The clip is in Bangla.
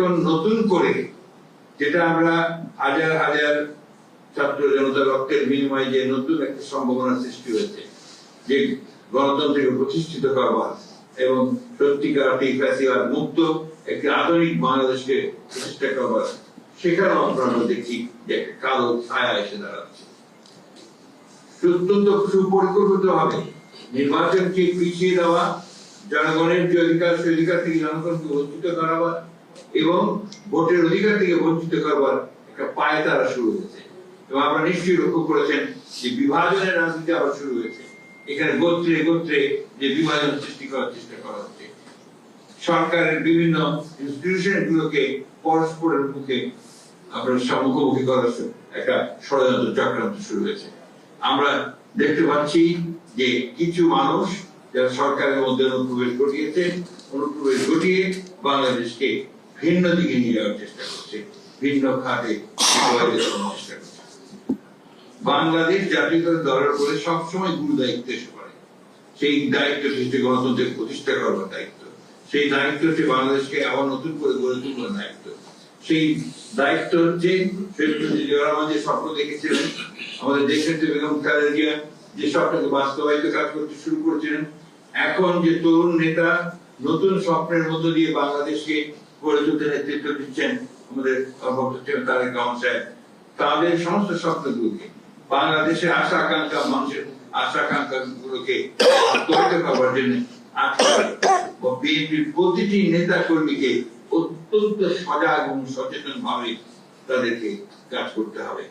এখন নতুন করে যেটা আমরা হাজার হাজার ছাত্র জনতা রক্তের বিনিময়ে যে নতুন একটা সম্ভাবনা সৃষ্টি হয়েছে, যে গণতন্ত্রকে প্রতিষ্ঠিত করবার এবং সত্যিকার মুক্ত একটি আধুনিক বাংলাদেশকে প্রতিষ্ঠা করবার সেখানেও আমরা দেখি যে কালো ছায়া এসে দাঁড়াচ্ছে। অত্যন্ত সুপরিকল্পিত হবে নির্বাচনকে পিছিয়ে দেওয়া, জনগণের যে অধিকার, সেই অধিকার থেকে জনগণকে বঞ্চিত করাবার এবং ভোটের অধিকার থেকে বঞ্চিত করবার একটা পায়ে তারা শুরু হয়েছে। এবং আপনারা নিশ্চয়ই লক্ষ্য করেছেন যে বিভাজনের রাজনীতি আবার শুরু হয়েছে। এখানে গোত্রে গোত্রে যে বিভাজন সৃষ্টি করার চেষ্টা করা হচ্ছে। সরকারের বিভিন্ন ইনস্টিটিউশন গুলোকে পরস্পরের মুখে আপনার মুখোমুখি করার একটা ষড়যন্ত্র চক্রান্ত শুরু হয়েছে। আমরা দেখতে পাচ্ছি যে কিছু মানুষ যারা সরকারের মধ্যে অনুপ্রবেশ ঘটিয়েছে, অনুপ্রবেশ ঘটিয়ে বাংলাদেশকে ভিন্ন দিকে নিয়ে যাওয়ার চেষ্টা করছে। ভিন্ন খাতে বাংলাদেশ জাতীয়তার দলের উপরে সবসময় গুরু দায়িত্ব এসে পড়ে। সেই দায়িত্ব হচ্ছে গণতন্ত্রের প্রতিষ্ঠা করবার দায়িত্ব। সেই দায়িত্ব হচ্ছে বাংলাদেশকে আবার নতুন করে গড়ে তুলবার দায়িত্ব। সেই দায়িত্ব হচ্ছে যে স্বপ্ন দেখেছিলেন, আমাদের দেশের যে বেগম খালেদা জিয়া যে স্বপ্নকে বাস্তবায়িত কাজ করতে শুরু করেছিলেন, এখন যে তরুণ নেতা নতুন স্বপ্নের মধ্য দিয়ে বাংলাদেশকে গড়ে তুলতে নেতৃত্ব দিচ্ছেন আমাদের তাদের সমস্ত শব্দগুলোকে, বাংলাদেশের আশা আকাঙ্ক্ষা মানুষের আশা আকাঙ্ক্ষা গুলোকে প্রতিটি নেতা কর্মীকে অত্যন্ত সজাগ এবং সচেতন ভাবে তাদেরকে কাজ করতে হবে।